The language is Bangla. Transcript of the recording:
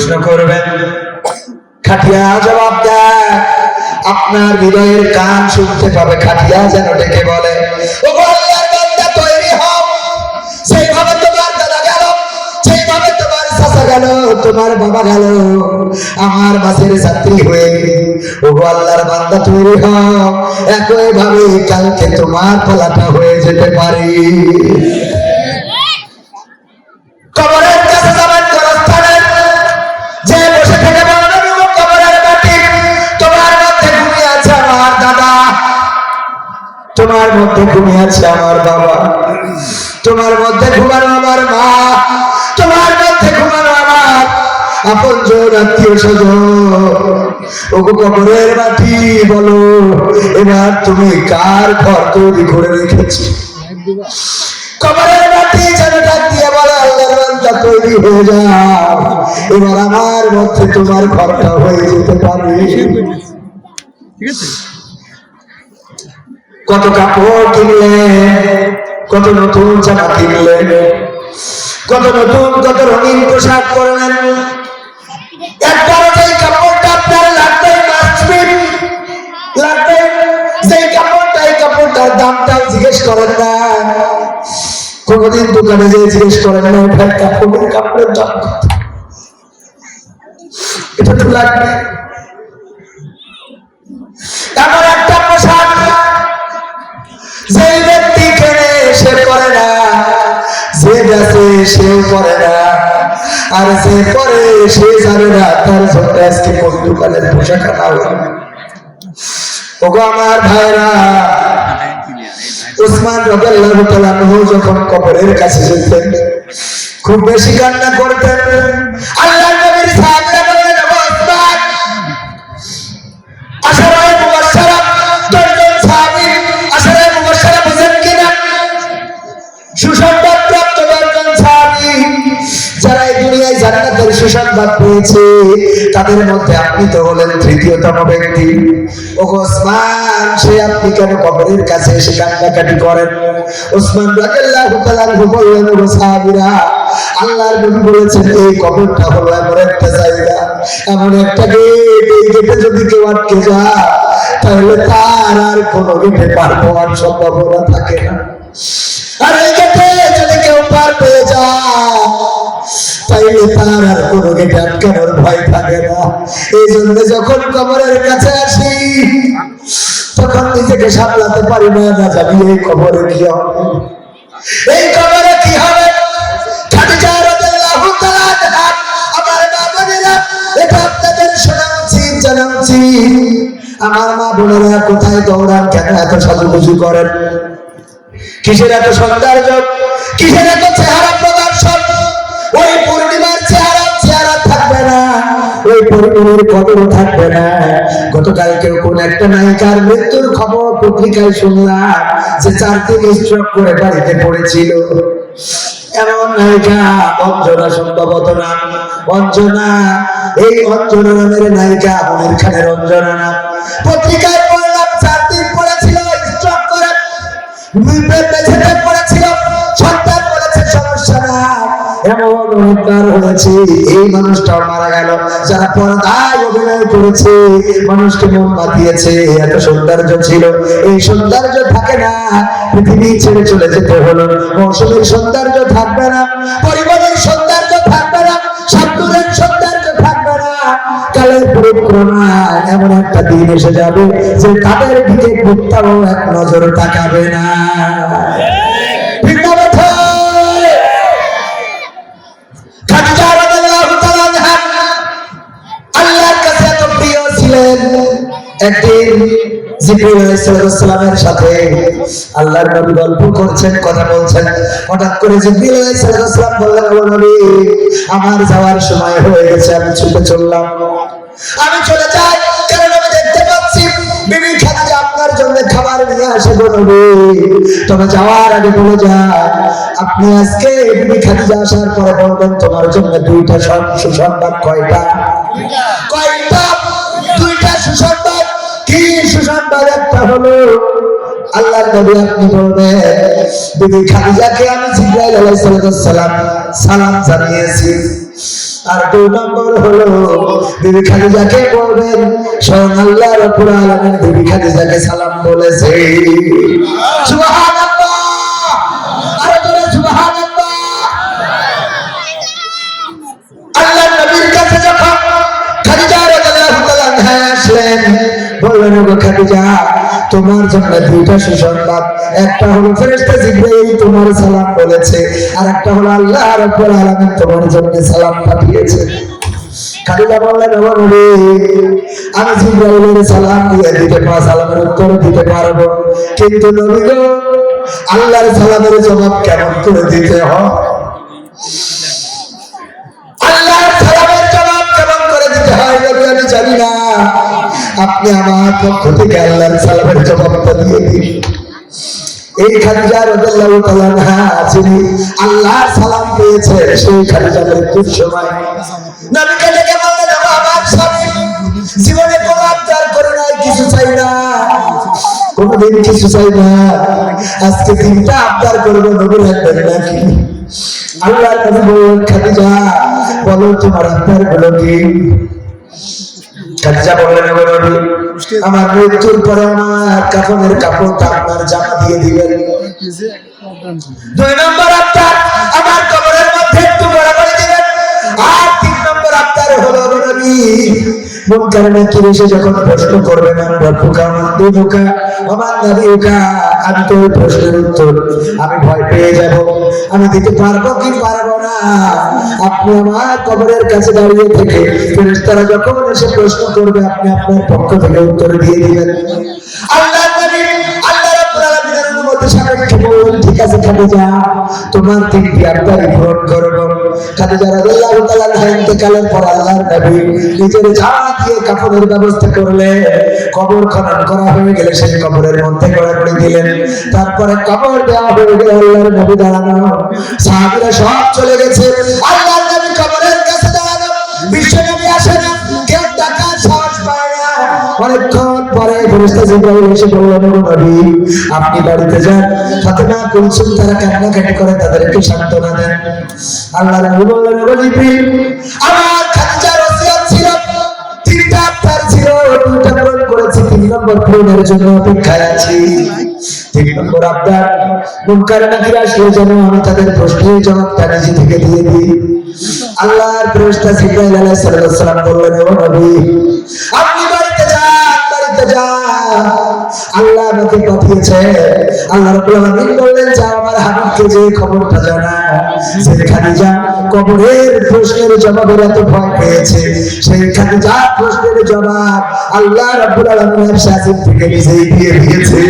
প্রশ্ন করবেন, খাটিয়া জবাব দেয়, আপনার হৃদয়ের কান শুনতে পাবে, খাটিয়া যেন ডেকে বলে তোমার বাবা গেল, আমার মাসের যাত্রী হয়ে ও আল্লাহর বান্দা, তৈরি কালকে তোমার পালাটা হয়ে যেতে পারে। তোমার মধ্যে ঘুমিয়ে আছে আমার বাবা। তোমার মধ্যে ঘুমানো আমার মা। তোমার মধ্যে ঘুমানো আমার আপন জন আত্মীয় স্বজন। ওগো কবরের মাটি, বলো, এবার তুমি কার ঘর তৈরি করে রেখেছো? কবরের মাটি যেন ডাক দিয়ে বলে তৈরি হয়ে যাও। এবার আমার মধ্যে তোমার ঘরটা হয়ে যেতে পারে। কত কাপড় কিনলে, কত নতুন জামা কিনলে, কত নতুন, কত রঙিন পোশাক পরলেন। একবার কাপড়টা এই দামটাও জিজ্ঞেস না। দোকানে জিজ্ঞেস না কাপড়ের কাপড়ের দাম কত? এটা তো লাগবে। সেও করে না। আর পরে সে জানে না, তার আজকে পোশাক আনা ওগো আমার ভাইরা, উসমান রাদিয়াল্লাহু যখন কবরের কাছে যেতেন, খুব বেশি কান্না করতেন। আল্লাহর নবীর সুসংবাদ পেয়েছে। তাদের মধ্যে আপনি তো হলেন তৃতীয়তম ব্যক্তি। ও ওসমান, সে আপনি কেন কবরের কাছে এসে করেন? ওসমান রাদিয়াল্লাহু তাআলা বললেন ও সাহাবীরা, আল্লাহর নবী বলেছেন, এই কবরটা হলো এমন একটা জায়গা, এমন একটা গেট, এই গেটে যদি কেউ আটকে যায়, তাহলে তার আর কোনো গেটে পার হওয়ার সম্ভাবনা থাকে না। আর এই গেটে তাইলে তার আর কোনো গেটে আটকানোর ভয় থাকে না। এই জন্য যখন কবরের কাছে আসি, তখন নিজেকে সামলাতে পারি না না জানি এই কবরে কি হবে। এই কবরে কি হবে? আমার মা বোনেরা কোথায় দৌড়ান, কেন এত করেন? কিসের এত সৌন্দর্য? কিসের এত চেহারা পরিবারের কদরও থাকবে না। গতকাল কোন একটা নায়িকার মৃত্যুর খবর পত্রিকায় শুনলাম যে চার দিন স্ট্রোক করে বাড়িতে পড়েছিল। এমন নায়িকা অঞ্জনা সম্ভবত নাম। অঞ্জনা, এই অঞ্জনা নামের নায়িকা মনির খানের অঞ্জনা নাম। পত্রিকায় পড়লাম, চার দিন পড়েছিল, স্ট্রোক করে বেঁচে পড়েছিল। অহংকার হয়েছে। এই মানুষটাও মারা গেল। যারা পর্দায় অভিনয় করেছে মানুষকে মন মাতিয়েছে। এত সৌন্দর্য ছিল। এই সৌন্দর্য থাকে না। পৃথিবী ছেড়ে চলে যেতে হলো। মৌসুমের সৌন্দর্য থাকবে না। পরিবারের সৌন্দর্য থাকবে না। সাধুরের সৌন্দর্য থাকবে না। কালের পরিক্রমা এমন একটা দিন এসে যাবে যে তাদের দিকে কোথাও এক নজর তাকাবে না। আমার যাওয়ার সময় হয়ে গেছে, আমি ছুটে চললাম। আমি চলে যাই কারণ আমি দেখতে পাচ্ছি? বিবি আপনার জন্য খাবার নিয়ে আসে তবে যাওয়ার আগে বলে যায়, আপনি আজকে বিবি খাদিজা আসার পরে বলবেন, তোমার জন্য দুইটা সং- সুসংবাদ, কয়টা? কয়টা? সুসংবাদ একটা হলো আল্লাহ নবী আপনি বলবেন দিদি খাদিজাকে আমি জিব্রাইল আলাইহিস সালাম সালাম জানিয়েছি। আর দুই নম্বর হলো, বিবি খাদিজাকে বলবেন, স্বয়ং আল্লাহ রাব্বুল আলামিন বিবি খাদিজাকে সালাম বলেছে সুবহানাল্লাহ। ওগো খাদিজা তোমার জন্য দুইটা সুসংবাদ। একটা হলো ফেরেশতা জিবরাইল তোমার সালাম বলেছে, আর একটা হলো আল্লাহ রাব্বুল আলামিন তোমার জন্য সালাম পাঠিয়েছে। খাদিজা বললেন নবী, আমি জিবরাইলের সালাম দিয়ে দিতে সালামের উত্তর দিতে পারব। কিন্তু নবী গো, আল্লাহর সালামের জবাব কেমন করে দিতে হয়? আপনি আমার পক্ষ থেকে আল্লাহর সালামের জবাবটা দিয়ে দিন। এই খাদিজা রাদিয়াল্লাহু তাআলা যিনি আল্লাহর সালাম পেয়েছে সেই খাদিজা মৃত্যুর সময়। নবীকে ডেকে বললেন, "ও আমার স্বামী, জীবনে কোনো আবদার করে নাই, কিছু চাই না। কোনোদিন কিছু চাই না। আজকে তিনটা আবদার করব নবীর হাতের নাকি। আল্লাহ নবী বললেন, খাদিজা, বলো তোমার আবদারগুলো কি? খাদিজা বললেন "ও নবী আমার মৃত্যুর পরে আমার কাফনের কাপড়টা আপনার জামা দিয়ে দিবেন। দুই নম্বর আবদার আমার কবরের মধ্যে একটু বড় করে দিবেন। আর তিন নম্বর আবদার হলো নবী। কারণে এসে যখন প্রশ্ন করবেন আমরা মান্দি আমি তো প্রশ্নের উত্তর আমি ভয় পেয়ে যাব। আমি দিতে পারব কি পারব আপনি দাঁড়িয়ে যখন প্রশ্ন করবে, আপনি আপনার দিয়ে বললেন, ঠিক আছে খাদিজা তোমার তিনটি আপনার করব খাদিজা রাদিয়াল্লাহু তাআলা আনহা ইন্তেকালের পর আল্লাহর নবী নিজের দিয়ে কাপড়ের ব্যবস্থা করলেন, কবর খনন করা হয়ে গেলে সেই কবরের মধ্যে দিলেন। তারপরে কবর দেওয়া হয়ে আল্লাহর নবী দাঁড়ানো। সাহাবীরা সব চলে গেছে। আল্লাহর নবী কবরের কাছে দাঁড়ানো। বিশ্ব নবী আসে কেউ টাকার সাহস পায় না। অনেকক্ষণ পরে ফেরেশতা জিবরাইল এসে বললেন, "ও নবী, আপনি বাড়িতে যান। কুলসুম তারা করে তাদের একটু সান্ত্বনা দেন। আল্লাহ বললেন, "ও জিবরিল আমার ওসিয়ত ছিল, তিনটা আবদার ছিল পূরণ করেছি, তিন নম্বর জন্য অপেক্ষায় আছি। তিন নম্বর মুনকার নাকির আসলে যেন আমি তাদের প্রশ্নের নিজে থেকে দিয়ে দিই। আল্লাহর ফেরেশতা জিবরাইল আলাইহিস সালাম বললেন, ও নবী, আপনি বাড়িতে যান আল্লাহ আমাকে পাঠিয়েছে আল্লাহ রাব্বুল আলামিন বললেন, যা আমার হাবিবকে যে খবরটা জানা যে খাদিজা কবরের প্রশ্নের জবাবের এত ভয় পেয়েছে সেই খাদিজা প্রশ্নের জবাব আল্লাহ রাব্বুল থেকে নিজেই দিয়ে দিয়েছে